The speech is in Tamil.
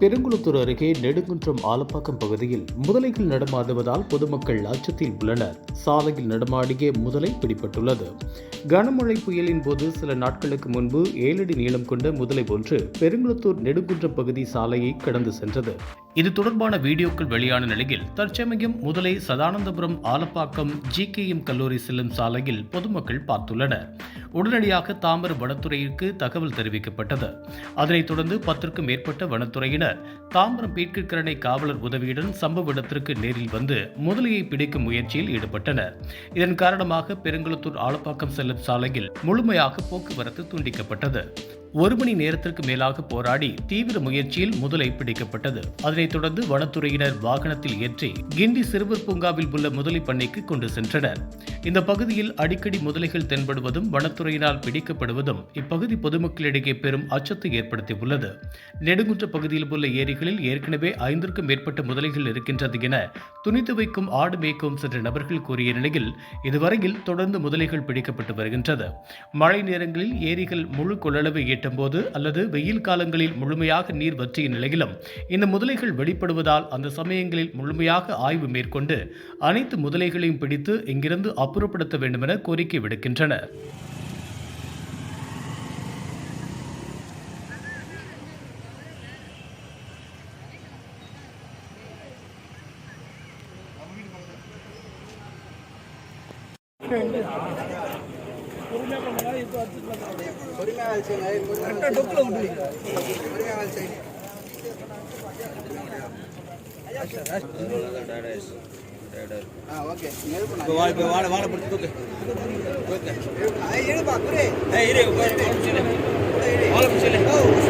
பெருங்குளத்தூர் அருகே நெடுங்குன்றம் ஆலப்பாக்கம் பகுதியில் முதலைகள் நடமாடுவதால் பொதுமக்கள் அச்சத்தில் உள்ளனர். சாலையில் நடமாடிய முதலை பிடிபட்டுள்ளது. கனமழை புயலின் போது சில நாட்களுக்கு முன்பு ஏழடி நீளம் கொண்ட முதலை ஒன்று பெருங்குளத்தூர் நெடுங்குன்றம் பகுதி சாலையை கடந்து சென்றது. இது தொடர்பான வீடியோக்கள் வெளியான நிலையில் தற்சமயம் முதலை சதானந்தபுரம் ஆலப்பாக்கம் ஜிகேஎம் கல்லூரி செல்லும் சாலையில் பொதுமக்கள் பார்த்துள்ளனர். உடனடியாக தாமர வனத்துறையிற்கு தகவல் தெரிவிக்கப்பட்டது. அதனைத் தொடர்ந்து பத்திற்கும் மேற்பட்ட வனத்துறையினர் தாம்பரம் பீட்கிற்கரணை காவலர் உதவியுடன் சம்பவ இடத்திற்கு நேரில் வந்து முதலையை பிடிக்கும் முயற்சியில் ஈடுபட்டனர். இதன் காரணமாக பெருங்குளத்தூர் ஆலப்பாக்கம் செல்லும் சாலையில் முழுமையாக போக்குவரத்து துண்டிக்கப்பட்டது. ஒரு மணி நேரத்திற்கு மேலாக போராடி தீவிர முயற்சியில் முதலை பிடிக்கப்பட்டது. அதனைத் தொடர்ந்து வனத்துறையினர் வாகனத்தில் ஏற்றி கிண்டி சிறுவர் பூங்காவில் உள்ள முதலை பண்ணைக்கு கொண்டு சென்றனர். இந்த பகுதியில் அடிக்கடி முதலைகள் தென்படுவதும் வனத்துறையினால் பிடிக்கப்படுவதும் இப்பகுதி பொதுமக்களிடையே பெரும் அச்சத்தை ஏற்படுத்தியுள்ளது. நெடுங்குன்ற பகுதியில் உள்ள ஏரிகளில் ஏற்கனவே ஐந்திற்கும் மேற்பட்ட முதலைகள் இருக்கின்றது என துணித்து வைக்கும் ஆடு மேய்க்கும் சென்ற நபர்கள் கூறிய நிலையில் இதுவரையில் தொடர்ந்து முதலைகள் பிடிக்கப்பட்டு வருகின்றது. மழை நேரங்களில் ஏரிகள் முழு கொள்ளளவை எட்டும்போது அல்லது வெயில் காலங்களில் முழுமையாக நீர் வற்றிய நிலையிலும் இந்த முதலைகள் வெளிப்படுவதால் அந்த சமயங்களில் முழுமையாக ஆய்வு மேற்கொண்டு அனைத்து முதலைகளையும் பிடித்து இங்கிருந்து அப்புறப்படுத்த வேண்டுமென கோரிக்கை விடுக்கின்றனர் இப்போ வாழை இப்போ வாழை வாழை பிடிச்சி தூக்கு தூக்கு ஏய் இரு வாழை பிடிச்சி